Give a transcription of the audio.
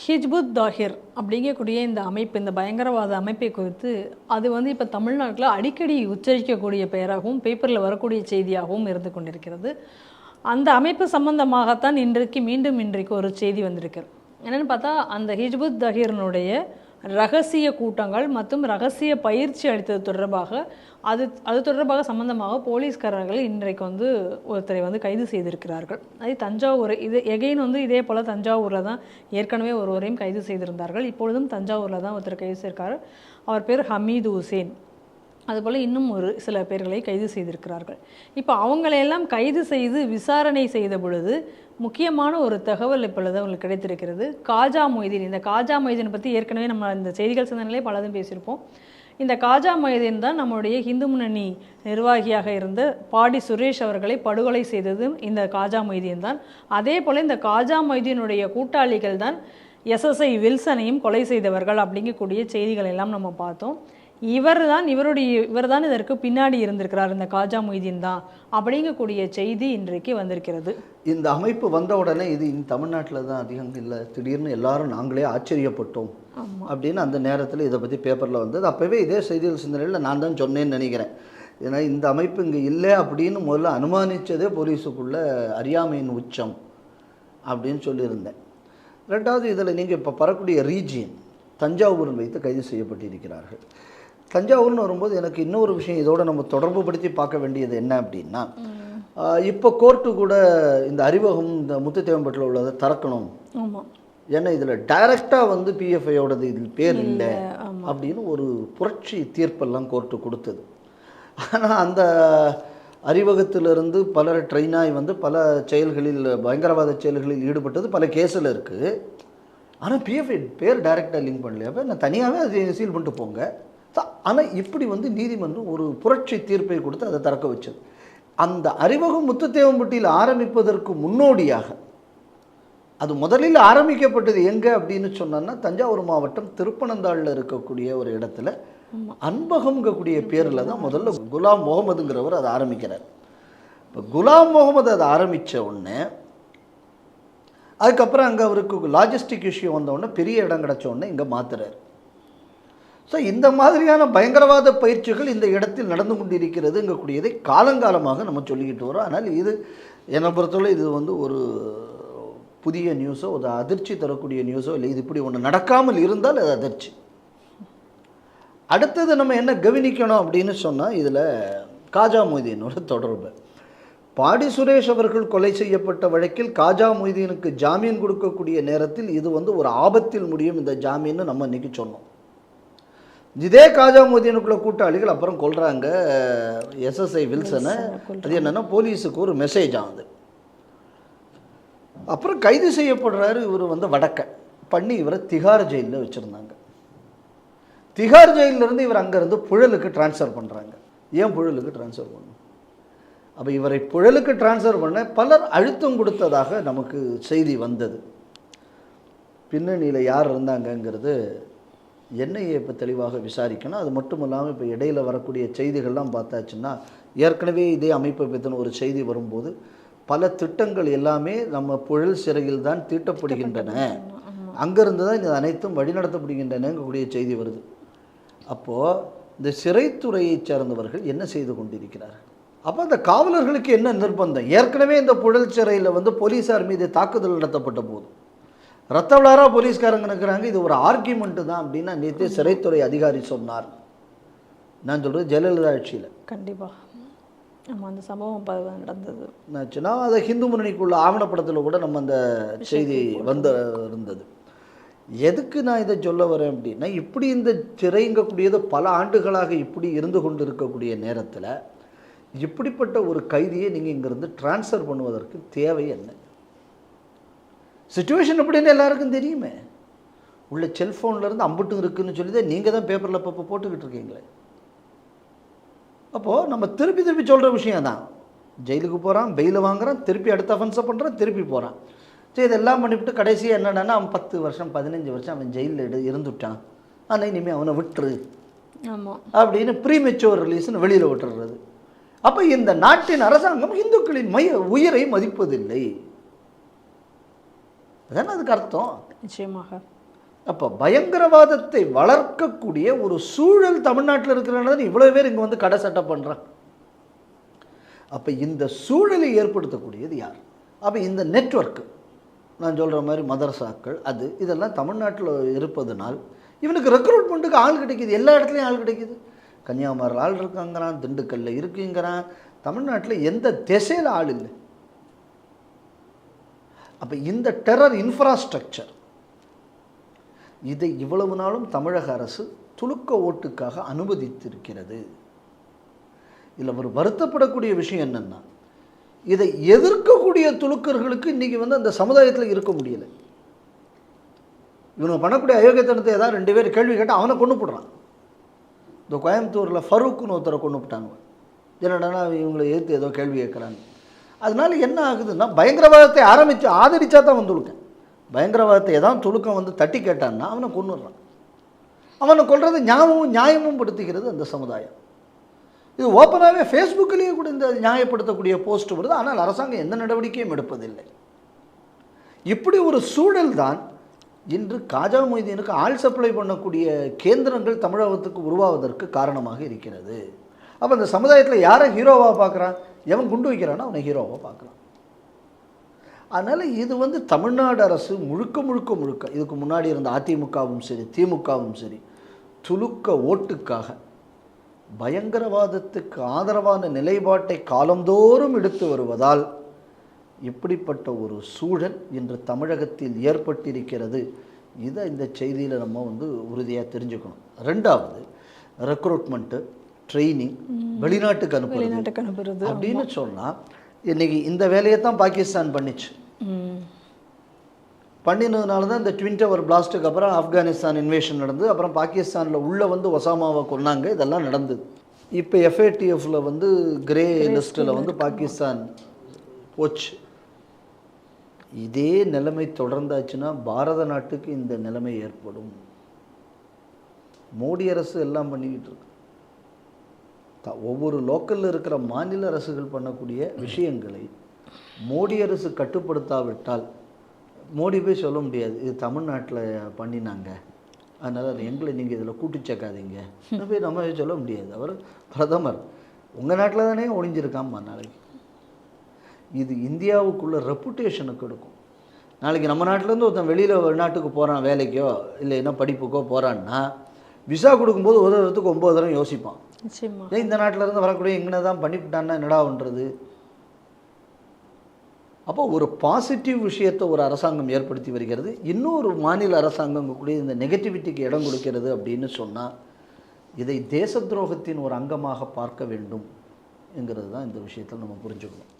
ஹிஜ்புத் தாஹிர் அப்படிங்கக்கூடிய இந்த அமைப்பு இந்த பயங்கரவாத அமைப்பை குறித்து அது வந்து இப்போ தமிழ்நாட்டில் அடிக்கடி உச்சரிக்கக்கூடிய பெயராகவும் பேப்பரில் வரக்கூடிய செய்தியாகவும் இருந்து கொண்டிருக்கிறது. அந்த அமைப்பு சம்பந்தமாகத்தான் இன்றைக்கு மீண்டும் இன்றைக்கு ஒரு செய்தி வந்திருக்கு. என்னென்னு பார்த்தா அந்த ஹிஜ்புத் தஹீரனுடைய ரகசிய கூட்டங்கள் மற்றும் ரகசிய பயிற்சி அளித்தது தொடர்பாக அது அது தொடர்பாக சம்பந்தமாக போலீஸ்காரர்கள் இன்றைக்கு வந்து ஒருத்தரை வந்து கைது செய்திருக்கிறார்கள். அது தஞ்சாவூர் இது எகைன் வந்து இதே போல் தஞ்சாவூரில் தான் ஏற்கனவே ஒருவரையும் கைது செய்திருந்தார்கள். இப்பொழுதும் தஞ்சாவூரில் தான் ஒருத்தர் கைது செய்திருக்காரு. அவர் பேர் ஹமீது ஹுசேன் அதுபோல் இன்னும் ஒரு சில பேர்களை கைது செய்திருக்கிறார்கள். இப்போ அவங்களையெல்லாம் கைது செய்து விசாரணை செய்த பொழுது முக்கியமான ஒரு தகவல் இப்பொழுது அவங்களுக்கு கிடைத்திருக்கிறது. காஜா மொய்தீன். இந்த காஜா மொய்தீன் பற்றி ஏற்கனவே நம்ம இந்த செய்திகள் சந்தனிலே பலதும் பேசியிருப்போம். இந்த காஜா மொய்தீன் தான் நம்முடைய இந்து முன்னணி நிர்வாகியாக இருந்த பாடி சுரேஷ் அவர்களை படுகொலை செய்ததும் இந்த காஜா மொய்தீன் தான். அதே போல் இந்த காஜா மொய்தீனுடைய கூட்டாளிகள் தான் எஸ்எஸ்ஐ வில்சனையும் கொலை செய்தவர்கள் அப்படிங்கக்கூடிய செய்திகள் எல்லாம் நம்ம பார்த்தோம். இவர் தான் இவருடைய இவர் தான் இதற்கு பின்னாடி இருந்திருக்கிறார் இந்த காஜா மொய்தீன் தான் அப்படிங்கக்கூடிய செய்தி இன்றைக்கு வந்திருக்கிறது. இந்த அமைப்பு வந்த உடனே இது இந்த தமிழ்நாட்டில் தான் அதிகம் இல்லை திடீர்னு எல்லாரும் நாங்களே ஆச்சரியப்பட்டோம் அப்படின்னு அந்த நேரத்தில் இதை பற்றி பேப்பரில் வந்தது. அப்போவே இதே செய்திகள் சிந்தனையில் நான் தான் சொன்னேன்னு நினைக்கிறேன். ஏன்னா இந்த அமைப்பு இங்கே இல்லை அப்படின்னு முதல்ல அனுமானித்ததே போலீஸுக்குள்ள அறியாமையின் உச்சம் அப்படின்னு சொல்லியிருந்தேன். ரெண்டாவது இதில் நீங்கள் இப்போ பரக்கூடிய ரீஜியன் தஞ்சாவூரில் வைத்து கைது செய்யப்பட்டிருக்கிறார்கள். தஞ்சாவூர்னு வரும்போது எனக்கு இன்னொரு விஷயம் இதோட நம்ம தொடர்பு படுத்தி பார்க்க வேண்டியது என்ன அப்படின்னா இப்போ கோர்ட்டு கூட இந்த அறிவகம் இந்த முத்துத்தேவம்பட்டில் உள்ளதை திறக்கணும். ஏன்னா இதில் டைரக்டாக வந்து பிஎஃப்ஐயோடது இதில் பேர் இல்லை அப்படின்னு ஒரு புரட்சி தீர்ப்பெல்லாம் கோர்ட்டு கொடுத்தது. ஆனால் அந்த அறிவகத்திலிருந்து பலர் ட்ரெயினாகி வந்து பல செயல்களில் பயங்கரவாத செயல்களில் ஈடுபட்டது பல கேஸில் இருக்குது ஆனால் பிஎஃப்ஐ பேர் டைரெக்டாக லிங்க் பண்ணலையா? அப்போ நான் தனியாகவே அதை சீல் பண்ணிட்டு போங்க. ஆனால் இப்படி வந்து நீதிமன்றம் ஒரு புரட்சி தீர்ப்பை கொடுத்து அதை திறக்க வச்சது. அந்த அறிவகம் முத்துத்தேவம்பட்டியில் ஆரம்பிப்பதற்கு முன்னோடியாக அது முதலில் ஆரம்பிக்கப்பட்டது எங்கே அப்படின்னு சொன்னோன்னா தஞ்சாவூர் மாவட்டம் திருப்பனந்தாளில் இருக்கக்கூடிய ஒரு இடத்துல அன்பகம்ங்கக்கூடிய பேரில் தான் முதல்ல குலாம் முகமதுங்கிறவர் அதை ஆரம்பிக்கிறார். இப்போ குலாம் முகமது அதை ஆரம்பித்த உடனே அதுக்கப்புறம் அங்கே அவருக்கு லாஜிஸ்டிக் இஷ்யூ வந்த உடனே பெரிய இடம் கிடச்ச உடனே இங்கே மாத்துறாரு. ஸோ இந்த மாதிரியான பயங்கரவாத பயிற்சிகள் இந்த இடத்தில் நடந்து கொண்டிருக்கிறதுங்கக்கூடியதை காலங்காலமாக நம்ம சொல்லிக்கிட்டு வரோம். ஆனால் இது என்னை பொறுத்தவரை இது வந்து ஒரு புதிய நியூஸோ ஒரு அதிர்ச்சி தரக்கூடிய நியூஸோ இல்லை இது இப்படி ஒன்று நடக்காமல் இருந்தால் அது அதிர்ச்சி. அடுத்தது நம்ம என்ன கவனிக்கணும் அப்படின்னு சொன்னால் இதில் காஜா மொய்தீனோட தொடர்பு. பாடி சுரேஷ் அவர்கள் கொலை செய்யப்பட்ட வழக்கில் காஜா மொய்தீனுக்கு ஜாமீன் கொடுக்கக்கூடிய நேரத்தில் இது வந்து ஒரு ஆபத்தில் முடியும். இந்த ஜாமீன்னு நம்ம இன்றைக்கி சொன்னோம். இதே காஜா மொய்தீனுக்குள்ள கூட்டாளிகள் அப்புறம் கொல்றாங்க எஸ்எஸ்ஐ வில்சனை அது என்னன்னா போலீஸுக்கு ஒரு மெசேஜ் ஆகுது. அப்புறம் கைது செய்யப்படுறாரு இவர் வந்து வடக்க. பண்ணி இவரை திகார் ஜெயிலில் வச்சுருந்தாங்க. திகார் ஜெயிலிருந்து இவர் அங்கேருந்து புழலுக்கு ட்ரான்ஸ்ஃபர் பண்ணுறாங்க ஏன் புழலுக்கு ட்ரான்ஸ்ஃபர் பண்ணணும்? அப்போ இவரை புழலுக்கு ட்ரான்ஸ்ஃபர் பண்ண பலர் அழுத்தம் கொடுத்ததாக நமக்கு செய்தி வந்தது. பின்னணியில் யார் இருந்தாங்கங்கிறது என்ஐஏ இப்போ தெளிவாக விசாரிக்கணும். அது மட்டும் இல்லாமல் இப்போ இடையில் வரக்கூடிய செய்திகள்லாம் பார்த்தாச்சுன்னா ஏற்கனவே இதே அமைப்பை பற்றின ஒரு செய்தி வரும்போது பல திட்டங்கள் எல்லாமே நம்ம புழல் சிறையில் தான் தீட்டப்படுகின்றன. அங்கேருந்து தான் இது அனைத்தும் வழிநடத்தப்படுகின்றனங்கக்கூடிய செய்தி வருது. அப்போது இந்த சிறைத்துறையைச் சேர்ந்தவர்கள் என்ன செய்து கொண்டிருக்கிறார்கள்? அப்போ அந்த காவலர்களுக்கு என்ன நிர்பந்தம்? ஏற்கனவே இந்த புழல் சிறையில் வந்து போலீஸார் மீது தாக்குதல் நடத்தப்பட்ட போது. ரத்த விளாரா போலீஸ்காரங்க நிற்கிறாங்க இது ஒரு ஆர்கியூமெண்ட்டு தான் அப்படின்னா நேற்றே சிறைத்துறை அதிகாரி சொன்னார். நான் சொல்கிறது ஜெயலலிதா ஆட்சியில். கண்டிப்பாக ஆமாம் அந்த சம்பவம் நடந்தது. என்னாச்சுன்னா அதை ஹிந்து முன்னணிக்குள்ள ஆவணப்படத்தில் கூட நம்ம அந்த செய்தி வந்து இருந்தது. எதுக்கு நான் இதை சொல்ல வரேன் அப்படின்னா இப்படி இந்த சிறைங்கக்கூடியது பல ஆண்டுகளாக இப்படி இருந்து கொண்டு இருக்கக்கூடிய நேரத்தில் இப்படிப்பட்ட ஒரு கைதியை நீங்கள் இங்கேருந்து ட்ரான்ஸ்ஃபர் பண்ணுவதற்கு தேவை என்ன? சுச்சுவேஷன் எப்படின்னு எல்லாருக்கும் தெரியுமே. உள்ள செல்ஃபோனில் இருந்து அம்புட்டு இருக்குன்னு சொல்லி நீங்கள் தான் பேப்பரில் அப்பப்போ போட்டுக்கிட்டு இருக்கீங்களே. அப்போது நம்ம திருப்பி திருப்பி சொல்கிற விஷயம் தான். ஜெயிலுக்கு போகிறான் பெயில் வாங்குறான் திருப்பி அடுத்த அஃபென்ஸை பண்ணுறான் திருப்பி போகிறான் சரி இதெல்லாம் பண்ணிவிட்டு கடைசியாக என்னடான்னா அவன் பத்து வருஷம் பதினஞ்சு வருஷம் அவன் ஜெயிலில் எடு இருந்துட்டான். ஆனால் இனிமேல் அவனை விட்டுரு. ஆமாம் அப்படின்னு ப்ரீமெச்சூர் ரிலீஸ்னு வெளியில் விட்டுறது. அப்போ இந்த நாட்டின் அரசாங்கம் இந்துக்களின் மைய உயிரை மதிப்பதில்லை. அதானே அதுக்கு அர்த்தம்? நிச்சயமாக. அப்போ பயங்கரவாதத்தை வளர்க்கக்கூடிய ஒரு சூழல் தமிழ்நாட்டில் இருக்கிறனால இவ்வளோ பேர் இங்கே வந்து கடை சட்டை பண்ணுறான் அப்போ இந்த சூழலை ஏற்படுத்தக்கூடியது யார்? அப்போ இந்த நெட்வொர்க்கு நான் சொல்கிற மாதிரி மதரசாக்கள் அது இதெல்லாம் தமிழ்நாட்டில் இருப்பதனால் இவனுக்கு ரெக்ரூட்மெண்ட்டுக்கு ஆள் கிடைக்குது. எல்லா இடத்துலையும் ஆள் கிடைக்குது. கன்னியாகுமரியில் ஆள் இருக்காங்கிறான் திண்டுக்கல்ல இருக்குங்கிறான். தமிழ்நாட்டில் எந்த திசையில் ஆள் இல்லை? அப்போ இந்த டெரர் இன்ஃப்ராஸ்ட்ரக்சர் இதை இவ்வளவு நாளும் தமிழக அரசு துலுக்க ஓட்டுக்காக அனுமதித்திருக்கிறது. இதில் ஒரு வருத்தப்படக்கூடிய விஷயம் என்னென்னா இதை எதிர்க்கக்கூடிய துலுக்கர்களுக்கு இன்றைக்கி வந்து அந்த சமுதாயத்தில் இருக்க முடியலை. இவனுக்கு பண்ணக்கூடிய அயோக்கியத்தனத்தை ஏதாவது ரெண்டு பேர் கேள்வி கேட்டால் அவனை கொண்டு போடுறான். இந்த கோயம்புத்தூரில் ஃபரூக்குன்னு ஒருத்தரை கொண்டு விட்டாங்க என்னடனா இவங்களை எதிர்த்து ஏதோ கேள்வி கேட்குறாங்க அதனால என்ன ஆகுதுன்னா பயங்கரவாதத்தை ஆரம்பித்து ஆதரித்தா தான் வந்துருக்கேன் பயங்கரவாதத்தை ஏதாவது துலுக்கம் வந்து தட்டி கேட்டான்னா அவனை கொண்டுடுறான் அவனை கொள்வது ஞாபகமும் நியாயமும் படுத்துகிறது அந்த சமுதாயம். இது ஓப்பனாகவே ஃபேஸ்புக்கிலேயே கூட இந்த நியாயப்படுத்தக்கூடிய போஸ்ட் வருது. ஆனால் அரசாங்கம் எந்த நடவடிக்கையும் எடுப்பதில்லை. இப்படி ஒரு சூழல் தான் இன்று காஜா மொய்தீனுக்கு ஆள் சப்ளை பண்ணக்கூடிய கேந்திரங்கள் தமிழகத்துக்கு உருவாவதற்கு காரணமாக இருக்கிறது. அப்போ அந்த சமுதாயத்தில் யாரை ஹீரோவாக பார்க்குறான்? எவன் குண்டு வைக்கிறானோ அவனை ஹீரோவாக பார்க்குறான். அதனால் இது வந்து தமிழ்நாடு அரசு முழுக்க முழுக்க முழுக்க இதுக்கு முன்னாடி இருந்த அதிமுகவும் சரி திமுகவும் சரி துலுக்க ஓட்டுக்காக பயங்கரவாதத்துக்கு ஆதரவான நிலைப்பாட்டை காலந்தோறும் எடுத்து வருவதால் இப்படிப்பட்ட ஒரு சூழல் இன்று தமிழகத்தில் ஏற்பட்டிருக்கிறது. இதை இந்த செய்தியில் நம்ம வந்து உறுதியாக தெரிஞ்சுக்கணும். ரெண்டாவது ரெக்ரூட்மெண்ட்டு ட்ரைனிங் வெளிநாட்டுக்கு அனுப்புறது. அப்படின்னு சொன்னால் இன்னைக்கு இந்த வேலையை தான் பாகிஸ்தான் பண்ணிச்சு. பண்ணினதுனால தான் இந்த ட்வின் டவர் பிளாஸ்ட்டுக்கு அப்புறம் ஆப்கானிஸ்தான் இன்வேஷன் நடந்தது. அப்புறம் பாகிஸ்தானில் உள்ளே வந்து ஒசாமாவை கொன்னாங்க. இதெல்லாம் நடந்தது. இப்போ எஃப்ஏடிஎஃப்ல வந்து கிரே லிஸ்ட்டில் வந்து பாகிஸ்தான் போச்சு. இதே நிலைமை தொடர்ந்தாச்சுன்னா பாரத நாட்டுக்கு இந்த நிலைமை ஏற்படும். மோடி அரசு எல்லாம் பண்ணிக்கிட்டு இருக்கு. ஒவ்வொரு லோக்கலில் இருக்கிற மாநில அரசுகள் பண்ணக்கூடிய விஷயங்களை மோடி அரசு கட்டுப்படுத்தாவிட்டால் மோடி போய் சொல்ல முடியாது இது தமிழ்நாட்டில் பண்ணினாங்க. அதனால் எங்களை நீங்கள் இதில் கூட்டி சேர்க்காதீங்க. போய் நம்ம போய் சொல்ல முடியாது. அவர் பிரதமர். உங்கள் நாட்டில் தானே ஒளிஞ்சிருக்காம்மா நாளைக்கு. இது இந்தியாவுக்குள்ள ரெப்புடேஷனுக்கு எடுக்கும் நாளைக்கு நம்ம நாட்டிலேருந்து ஒருத்தன் வெளியில் வெளிநாட்டுக்கு போகிறான் வேலைக்கோ இல்லைன்னா படிப்புக்கோ போகிறான்னா விசா கொடுக்கும்போது ஒரு இடத்துக்கு ஒம்பது தடவை யோசிப்பான். நிச்சயமா. ஏன் இந்த நாட்டில இருந்து வரக்கூடிய இங்கே தான் பண்ணிவிட்டான்னா என்னடான்றது அப்போ ஒரு பாசிட்டிவ் விஷயத்தை ஒரு அரசாங்கம் ஏற்படுத்தி வருகிறது. இன்னொரு மாநில அரசாங்கம் கூட இந்த நெகட்டிவிட்டிக்கு இடம் கொடுக்கிறது அப்படின்னு சொன்னால் இதை தேச துரோகத்தின் ஒரு அங்கமாக பார்க்க வேண்டும். என்கிறது தான் இந்த விஷயத்தில் நம்ம புரிஞ்சுக்கணும்.